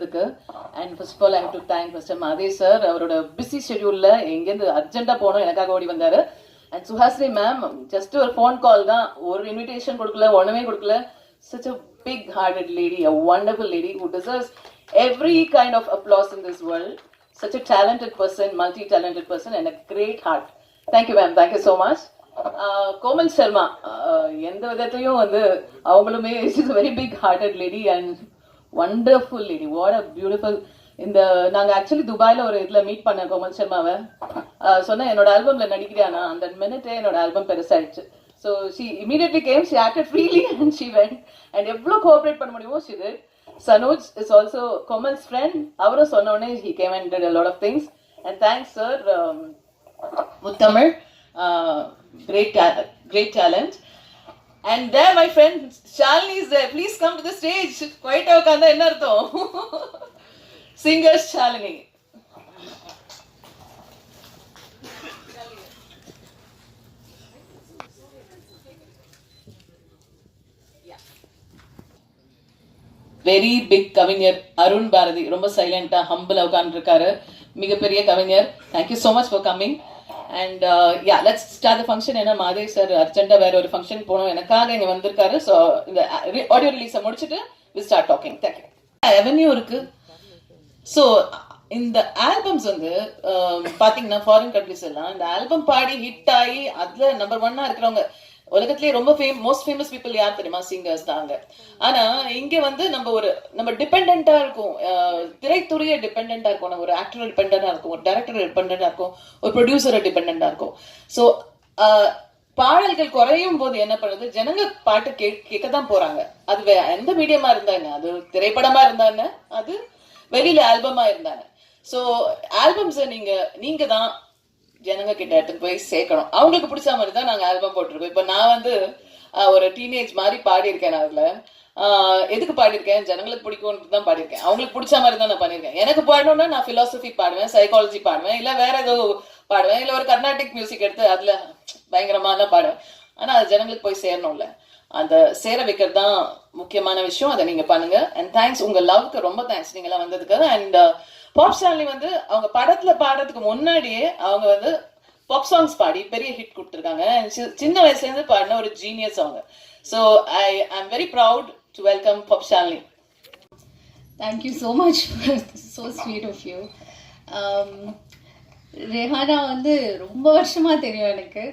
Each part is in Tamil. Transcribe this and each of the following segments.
வந்ததுக்கு and first of all I have to thank first time அதே சார் அவரோட பிஸி ஷெடியூலில் எங்கேருந்து அர்ஜென்ட்டாக போகணும் எனக்காக ஓடி வந்தார் அண்ட் சுஹாஸ்ரீ மேம் ஜஸ்ட் ஒரு ஃபோன் கால் தான் ஒரு இன்விடேஷன் கொடுக்கல ஒன்றுமே கொடுக்கல such a big hearted lady, a wonderful lady who deserves every kind of applause in this world. Such a talented person, multi talented person, and a great heart. Thank you, ma'am. Thank you so much. Uh, Komal Sharma uh, எந்த விதத்தையும் வந்து அவங்களுமே is very big hearted lady and wonderful lady what a beautiful இந்த நாங்கள் ஆக்சுவலி துபாயில் ஒரு இதில் மீட் பண்ண கோமல் சர்மாவை. சொன்னேன் என்னோட ஆல்பமில் நடிக்கிறானா? அந்த மினிட்டே என்னோட album பெருசாயிடுச்சு. So she immediately came she acted freely and she went and எவ்வளோ கோஆப்ரேட் பண்ண முடியுமோ she did Sanoj is also Komal's friend அவரும் சொன்னோடனே he came and did a lot of things and thanks sir Muthamizh great great talent and there my friend Shalini is there please come to the stage குவைட்டாக உட்காந்தா என்ன அர்த்தம் சிங்கர் ஷாலினி வெரி பிக் கவிஞர் அருண் பாரதி ரொம்ப சைலண்டா ஹம்பிள் உட்காந்துருக்காரு மிகப்பெரிய கவிஞர். Thank you so much for coming and yeah let's start the function ஏன்னா மாதே சார் அர்ஜென்ட்டா வேற ஒரு ஃபங்க்ஷன் போகணும். எனக்காக இங்க வந்திருக்காரு. ஸோ இந்த ஆடியோ ரிலீஸை முடிச்சுட்டு we start talking thank you revenue இருக்கு. ஸோ இந்த ஆல்பம்ஸ் வந்து um, பாத்தீங்கன்னா ஃபாரின் கண்ட்ரிஸ் எல்லாம் இந்த ஆல்பம் பாடி ஹிட் ஆகி அதுல நம்பர் ஒன்னா இருக்கிறவங்க உலகத்திலேயே ரொம்ப ஃபேம் மோஸ்ட் ஃபேமஸ் பீப்புள் யார் தெரியுமா? சிங்கர்ஸ் தாங்க ஆனா இங்க வந்து நம்ம ஒரு நம்ம டிபெண்டா இருக்கும். திரைத்துறையை டிபெண்டா இருக்கும். நம்ம ஒரு ஆக்டர் டிபெண்டா இருக்கும். ஒரு டைரக்டர் டிபெண்டா இருக்கும். ஒரு ப்ரொடியூசரை டிபெண்டா இருக்கும். ஸோ பாடல்கள் குறையும் போது என்ன பண்ணுது? ஜனங்க பாட்டு கே கேட்க தான் போறாங்க. அது வே- எந்த மீடியமா இருந்தா என்ன? அது திரைப்படமா இருந்தா என்ன? அது வெளியில ஆல்பமா இருந்தாங்க ஸோ ஆல்பம்ஸை நீங்க நீங்க தான் ஜனங்க கிட்ட எடுத்துட்டு போய் சேர்க்கணும். அவங்களுக்கு பிடிச்ச மாதிரி தான் நாங்கள் ஆல்பம் போட்டிருக்கோம். இப்போ நான் வந்து ஒரு டீனேஜ் மாதிரி பாடியிருக்கேன் நான் அதில். எதுக்கு பாடியிருக்கேன்? ஜனங்களுக்கு பிடிக்கும்னு தான் பாடியிருக்கேன். அவங்களுக்கு பிடிச்ச மாதிரி தான் நான் பண்ணியிருக்கேன். எனக்கு பாடணும்னா நான் ஃபிலாசபி பாடுவேன் சைக்காலஜி பாடுவேன் இல்லை வேற ஏதோ பாடுவேன் இல்லை ஒரு கர்நாடிக் மியூசிக் எடுத்து அதில் பயங்கரமாக தான் பாடுவேன். ஆனால் அது ஜனங்களுக்கு போய் சேரணும்ல. அந்த சேர வைக்கிறது தான் முக்கியமான விஷயம். அதை நீங்கள் பண்ணுங்க. அண்ட் தேங்க்ஸ் உங்கள் லவ்க்கு ரொம்ப தேங்க்ஸ் நீங்க எல்லாம் வந்ததுக்கு. அண்ட் பாப் ஸ்டான்லி வந்து அவங்க படத்துல பாடுறதுக்கு முன்னாடியே அவங்க வந்து பாப் சாங்ஸ் பாடி பெரிய ஹிட் கொடுத்துருக்காங்க. சி- சின்ன வயசுல இருந்து பாடின ஒரு ஜீனியஸ் அவங்க. So I I am very proud to welcome pop Stanley thank you so much so sweet of you Rehana வந்து ரொம்ப வருஷமாக தெரியும் எனக்கு.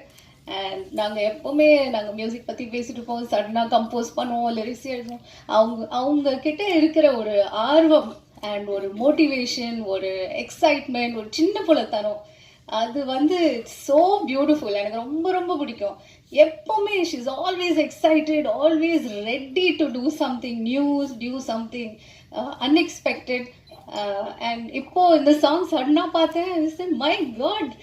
அண்ட் நாங்கள் எப்போவுமே நாங்கள் மியூசிக் பற்றி பேசிட்டு இருப்போம். சடனாக கம்போஸ் பண்ணுவோம் லிரிக்ஸ் எழுதுவோம். அவங்க அவங்க கிட்ட இருக்கிற ஒரு ஆர்வம் அண்ட் ஒரு மோட்டிவேஷன் ஒரு எக்ஸைட்மெண்ட் ஒரு சின்ன புலத்தனம். அது வந்து ஸோ பியூட்டிஃபுல் எனக்கு ரொம்ப ரொம்ப பிடிக்கும். எப்போவுமே she is always excited always ready to do something news do something unexpected and இப்போ இந்த சாங் சடனாக பார்த்தேன் மை காட்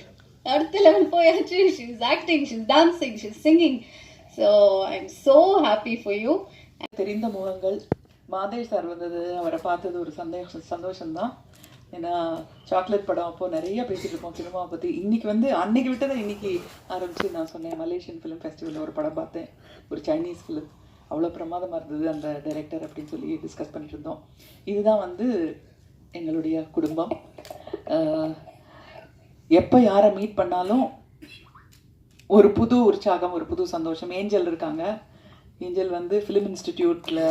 அடுத்த லெவல் போயாச்சு. She is acting she is dancing she is singing so I am so happy for you தெரிந்த முகங்கள். மாதே சார் வந்தது அவரை பார்த்தது ஒரு சந்தோஷம் சந்தோஷம்தான். ஏன்னா சாக்லேட் படம் அப்போது நிறைய பேசிகிட்டு இருப்போம் சினிமாவை பற்றி இன்றைக்கி வந்து அன்னைக்கு விட்டதை இன்னைக்கு ஆரம்பித்து நான் சொன்னேன். மலேசியன் ஃபிலிம் ஃபெஸ்டிவலில் ஒரு படம் பார்த்தேன். ஒரு சைனீஸ் ஃபிலிம் அவ்வளோ பிரமாதமாக இருந்தது அந்த டைரக்டர் அப்படின்னு சொல்லி டிஸ்கஸ் பண்ணிட்டு இருந்தோம். இதுதான் வந்து எங்களுடைய குடும்பம். எப்போ யாரை மீட் பண்ணாலும் ஒரு புது உற்சாகம் ஒரு புது சந்தோஷம். ஏஞ்சல் இருக்காங்க. ஏஞ்சல் வந்து ஃபிலிம் இன்ஸ்டிடியூட்டில்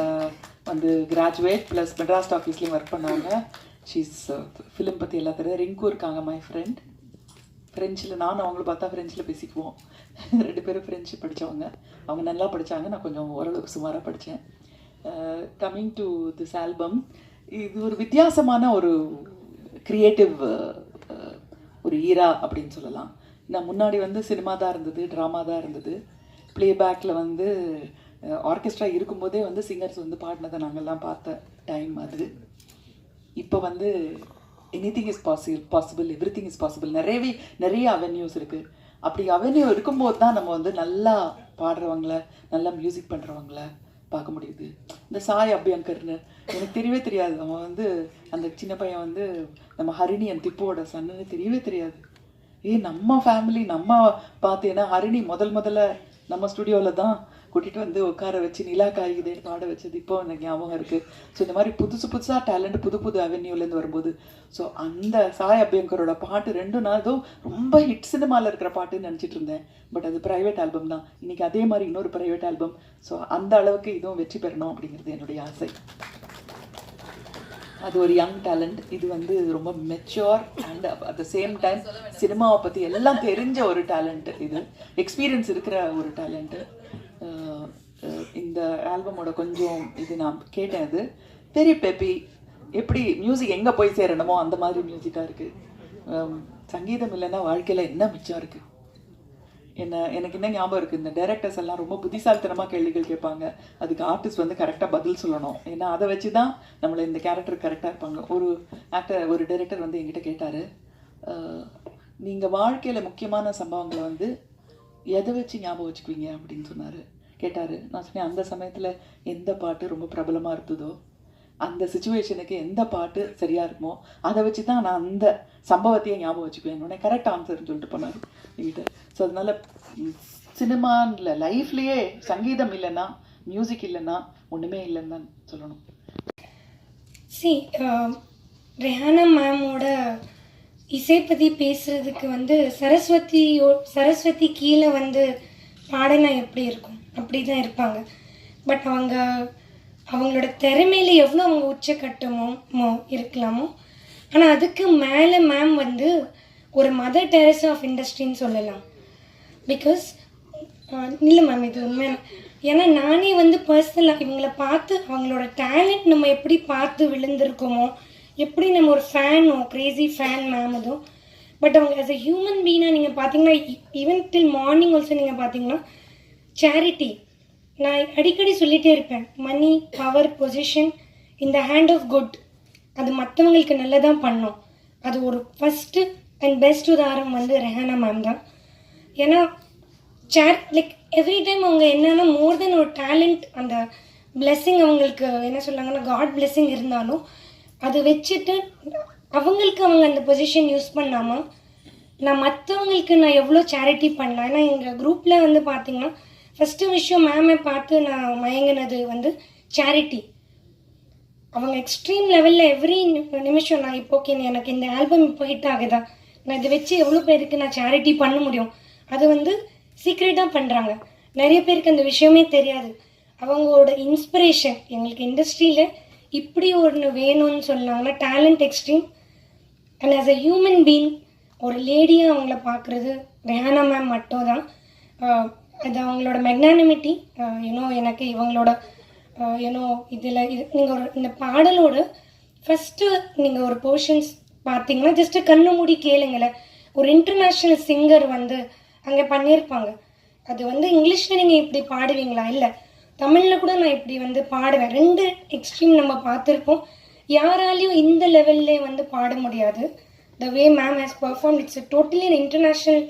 வந்து கிராஜுவேட் ப்ளஸ் மெட்ராஸ் ஆஃபீஸ்லேயும் ஒர்க் பண்ணவங்க. ஷீஸ் ஃபிலிம் பற்றி எல்லாம் தெரியாது ரிங்கு இருக்காங்க மை ஃப்ரெண்ட் ஃப்ரெஞ்சில் நானும் அவங்கள பார்த்தா ஃப்ரெஞ்சில் பேசிக்குவோம். ரெண்டு பேரும் ஃப்ரெஞ்சு படித்தவங்க அவங்க நல்லா படித்தாங்க நான் கொஞ்சம் ஓரளவுக்கு சுமாராக படித்தேன் கம்மிங் டு திஸ் ஆல்பம் இது ஒரு வித்தியாசமான ஒரு க்ரியேட்டிவ் uh, uh, ஒரு ஈரா அப்படின்னு சொல்லலாம். நான் முன்னாடி வந்து சினிமா தான் இருந்தது ட்ராமா தான் இருந்தது. ப்ளேபேக்கில் வந்து ஆர்கெஸ்ட்ரா இருக்கும்போதே வந்து சிங்கர்ஸ் வந்து பாடினதை நாங்கள்லாம் பார்த்த டைம் அது. இப்போ வந்து anything is possible possible everything is possible நிறையவே நிறைய அவென்யூஸ் இருக்குது அப்படி அவென்யூ இருக்கும்போது தான் நம்ம வந்து நல்லா பாடுறவங்கள நல்லா மியூசிக் பண்ணுறவங்கள பார்க்க முடியுது. இந்த சாய் அபியங்கர்னு எனக்கு தெரியவே தெரியாது. அவன் வந்து அந்த சின்ன பையன் வந்து நம்ம ஹரிணி என் திப்போட சன்னு தெரியவே தெரியாது. ஏ நம்ம ஃபேமிலி நம்ம பார்த்து ஏன்னா ஹரிணி முதல் முதல்ல நம்ம ஸ்டுடியோவில் தான் கூட்டிகிட்டு வந்து உட்கார வச்சு நிலா காய்குதே பாட வச்சது இப்போ எனக்கு ஞாபகம் இருக்குது ஸோ இந்த மாதிரி புதுசு புதுசாக டேலண்ட் புது புது அவென்யூலேருந்து வரும்போது ஸோ அந்த சாய் அபியங்கரோட பாட்டு ரெண்டு நாளும் ரொம்ப ஹிட் சினிமாவில் இருக்கிற பாட்டுன்னு நினச்சிட்டு இருந்தேன். பட் அது ப்ரைவேட் ஆல்பம் தான். இன்னைக்கு அதே மாதிரி இன்னொரு ப்ரைவேட் ஆல்பம் ஸோ அந்த அளவுக்கு இதுவும் வெற்றி பெறணும் அப்படிங்கிறது என்னுடைய ஆசை. அது ஒரு யங் டேலண்ட் இது வந்து ரொம்ப mature and at the same time சினிமாவை பற்றி எல்லாம் தெரிஞ்ச ஒரு டேலண்ட் இது. எக்ஸ்பீரியன்ஸ் இருக்கிற ஒரு டேலண்ட்டு ஆல்பமோட கொஞ்சம் இது நான் கேட்டேன் அது. பெரிய பெப்பி எப்படி மியூசிக் எங்கே போய் சேரணுமோ அந்த மாதிரி மியூசிக்காக இருக்குது சங்கீதம் இல்லைன்னா வாழ்க்கையில் என்ன மிச்சம் இருக்குது என்ன எனக்கு என்ன ஞாபகம் இருக்குது இந்த டேரக்டர்ஸ் எல்லாம் ரொம்ப புத்திசாலித்தனமாக கேள்விகள் கேட்பாங்க. அதுக்கு ஆர்டிஸ்ட் வந்து கரெக்டாக பதில் சொல்லணும். ஏன்னா அதை வச்சு தான் நம்மளை இந்த கேரக்டர் கரெக்டாக இருப்பாங்க. ஒரு ஆக்டர் ஒரு டைரக்டர் வந்து என்கிட்ட கேட்டார் நீங்கள் வாழ்க்கையில் முக்கியமான சம்பவங்களை வந்து எதை வச்சு ஞாபகம் வச்சுக்குவீங்க? அப்படின்னு சொன்னார். கேட்டார். நான் சொன்னேன் அந்த சமயத்தில் எந்த பாட்டு ரொம்ப பிரபலமாக இருந்ததோ அந்த சுச்சுவேஷனுக்கு எந்த பாட்டு சரியாக இருக்குமோ அதை வச்சு தான் நான் அந்த சம்பவத்தையே ஞாபகம் வச்சுக்குவேன். உடனே கரெக்ட் ஆன்சர்னு சொல்லிட்டு போனார் என்கிட்ட ஸோ அதனால சினிமான்ல லைஃப்லேயே சங்கீதம் இல்லைன்னா மியூசிக் இல்லைன்னா ஒன்றுமே இல்லைன்னு தான் சொல்லணும். சி ரெஹானா மேமோட இசை பற்றி பேசுகிறதுக்கு வந்து சரஸ்வதி சரஸ்வதி கீழே வந்து பாடினா எப்படி இருக்கும்? அப்படி தான் இருப்பாங்க. பட் அவங்க அவங்களோட திறமையில எவ்வளோ அவங்க உச்சக்கட்டமோமோ இருக்கலாமோ? ஆனால் அதுக்கு மேலே மேம் வந்து ஒரு மதர் டெரஸ் ஆஃப் இண்டஸ்ட்ரின்னு சொல்லலாம். பிகாஸ் இல்லை மேம் இது உண்மை ஏன்னா நானே வந்து பர்சனலாக இவங்கள பார்த்து அவங்களோட டேலண்ட் நம்ம எப்படி பார்த்து விழுந்திருக்கோமோ எப்படி நம்ம ஒரு ஃபேனோ க்ரேசி ஃபேன் மேம் அதுவும் பட் அவங்க ஆஸ் அ ஹியூமன் பீனாக நீங்கள் பார்த்தீங்கன்னா ஈவன் டில் மார்னிங் ஆல்சோ நீங்கள் பார்த்தீங்கன்னா சேரிட்டி நான் அடிக்கடி சொல்லிகிட்டே இருப்பேன் மணி பவர் பொசிஷன் இந்த ஹேண்ட் ஆஃப் குட் அது மற்றவங்களுக்கு நல்லதாக பண்ணோம். அது ஒரு ஃபஸ்ட்டு அண்ட் பெஸ்ட் உதாரணம் வந்து ரெஹானா மேம் தான். ஏன்னா சேர் லைக் எவ்ரி டைம் அவங்க என்னன்னா மோர் தென் ஒரு டேலண்ட் அந்த பிளெஸ்ஸிங் அவங்களுக்கு என்ன சொல்றாங்கன்னா காட் பிளெஸ்ஸிங் இருந்தாலும் அது வச்சுட்டு அவங்களுக்கு அவங்க அந்த பொசிஷன் யூஸ் பண்ணாமல் நான் மற்றவங்களுக்கு நான் எவ்வளோ சேரிட்டி பண்ணலாம்? ஏன்னா எங்கள் குரூப்பில் வந்து பார்த்திங்கன்னா ஃபஸ்ட்டு விஷயம் மேமை பார்த்து நான் மயங்கினது வந்து சேரிட்டி அவங்க எக்ஸ்ட்ரீம் லெவலில் எவ்ரி நிமிஷம் நான் இப்போ ஓகே எனக்கு இந்த ஆல்பம் இப்போ ஹிட் ஆகுதா? நான் இதை வச்சு எவ்வளோ பேருக்கு நான் சேரிட்டி பண்ண முடியும்? அது வந்து சீக்ரெட்டாக பண்ணுறாங்க நிறைய பேருக்கு அந்த விஷயமே தெரியாது. அவங்களோட இன்ஸ்பிரேஷன் எங்களுக்கு இண்டஸ்ட்ரியில் இப்படி ஒன்று வேணும்னு சொன்னாங்கன்னா talent extreme and as a human being ஒரு லேடியாக அவங்கள பார்க்குறது ரெஹானா மேம் மட்டும் தான் அது அவங்களோட மெக்னானிமிட்டி யூனோ எனக்கு இவங்களோட யூனோ இதில் இது நீங்கள் ஒரு இந்த பாடலோட ஃபஸ்ட்டு நீங்கள் ஒரு போர்ஷன்ஸ் பார்த்தீங்கன்னா ஜஸ்ட்டு கண்ணு மூடி கேளுங்களேன். ஒரு இன்டர்நேஷ்னல் சிங்கர் வந்து அங்கே பண்ணியிருப்பாங்க. அது வந்து இங்கிலீஷில் நீங்கள் இப்படி பாடுவீங்களா? இல்லை தமிழில் கூட நான் இப்படி வந்து பாடுவேன். ரெண்டு எக்ஸ்ட்ரீம் நம்ம பார்த்துருப்போம். யாராலையும் இந்த லெவல்லே வந்து பாட முடியாது. The way ma'am has perform it's totally international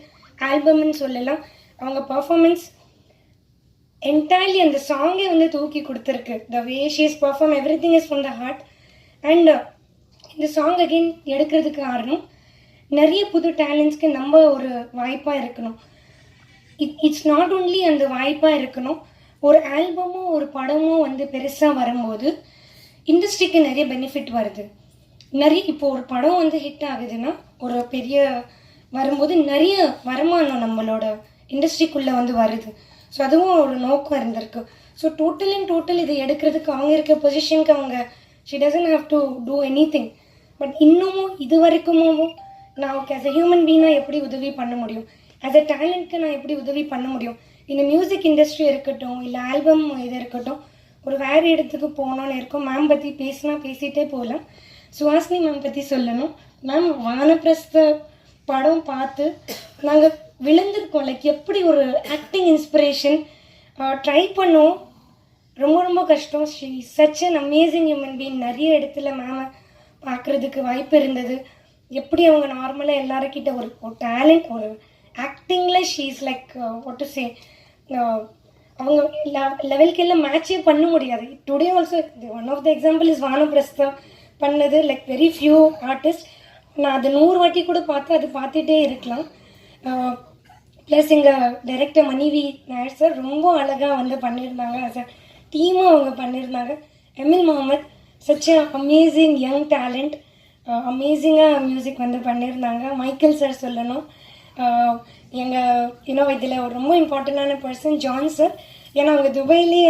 ஆல்பம்னு சொல்லலாம். அவங்க பர்ஃபார்மன்ஸ் என்டையர்லி அந்த சாங்கே வந்து தூக்கி கொடுத்துருக்கு. The way she's perform everything is from the heart and இந்த சாங் அகெயின் எடுக்கிறதுக்கு காரணம் நிறைய புது டேலண்ட்ஸ்க்கு நம்ம ஒரு வாய்ப்பாக இருக்கணும். இட் இட்ஸ் நாட் ஒன்லி அந்த வாய்ப்பாக இருக்கணும் ஒரு ஆல்பமோ ஒரு படமோ வந்து பெருசாக வரும்போது இண்டஸ்ட்ரிக்கு நிறைய பெனிஃபிட் வருது. நிறைய இப்போ ஒரு படம் வந்து ஹிட் ஆகுதுன்னா ஒரு பெரிய வரும்போது நிறைய வருமானம் நம்மளோட இண்டஸ்ட்ரிக்குள்ளே வந்து வருது. ஸோ அதுவும் ஒரு நோக்கம் இருந்திருக்கு. ஸோ டோட்டல் அண்ட் டோட்டல் இதை எடுக்கிறதுக்கு அவங்க இருக்க பொசிஷனுக்கு அவங்க she doesn't have to do anything but இன்னமும் இது வரைக்குமும் நான் ஓகே ஆஸ் அ ஹியூமன் பீனாக எப்படி உதவி பண்ண முடியும்? ஆஸ் அ டேலண்ட்க்கு நான் எப்படி உதவி பண்ண முடியும்? இந்த மியூசிக் இண்டஸ்ட்ரி இருக்கட்டும் இல்லை ஆல்பம் இது இருக்கட்டும் ஒரு வேறு இடத்துக்கு போகணும்னு இருக்கும். மேம் பற்றி பேசினா பேசிகிட்டே போகலாம். சுஹாசினி மேம் பற்றி சொல்லணும். மேம் வானப்பிரஸ்த படம் பார்த்து நாங்கள் விழுந்திருக்கோம் லைக் எப்படி ஒரு ஆக்டிங் இன்ஸ்பிரேஷன் ட்ரை பண்ணோம். ரொம்ப ரொம்ப கஷ்டம். She such an amazing human being நிறைய இடத்துல மேமை பார்க்குறதுக்கு வாய்ப்பு இருந்தது. எப்படி அவங்க நார்மலாக எல்லாருக்கிட்ட ஒரு ஒரு டேலண்ட் ஒரு ஆக்டிங்கில் ஷீ இஸ் லைக் ஒட்டு சே அவங்க லெவலுக்கு எல்லாம் மேட்சே பண்ண முடியாது. Today also one of the example is Vanaprastham பண்ணது. லைக் வெரி ஃபியூ ஆர்டிஸ்ட் நான் அது நூறு வாட்டி கூட பார்த்து அது பார்த்துட்டே இருக்கலாம். ப்ளஸ் எங்கள் டைரக்டர் மணிவி நாயர் சார் ரொம்ப அழகாக வந்து பண்ணியிருந்தாங்க சார் டீமும் அவங்க பண்ணியிருந்தாங்க Emil Muhammad such amazing young talent அமேசிங்காக music வந்து பண்ணியிருந்தாங்க மைக்கேல் சார் சொல்லணும். எங்கள் இன்னும் இதில் ஒரு ரொம்ப இம்பார்ட்டண்டான பர்சன் ஜான் சார் ஏன்னா அவங்க துபாயிலே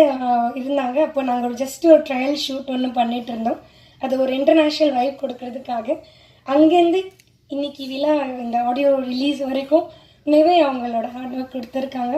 இருந்தாங்க. அப்போ நாங்கள் ஒரு ஜஸ்ட் ஒரு ட்ரையல் ஷூட் ஒன்று பண்ணிகிட்ருந்தோம் இருந்தோம். அது ஒரு இன்டர்நேஷ்னல் வைப் கொடுக்கறதுக்காக. அங்கேருந்து இன்னைக்கு விழா இந்த ஆடியோ ரிலீஸ் வரைக்கும் நிறைய அவங்களோட ஹார்ட் ஒர்க் கொடுத்துருக்காங்க.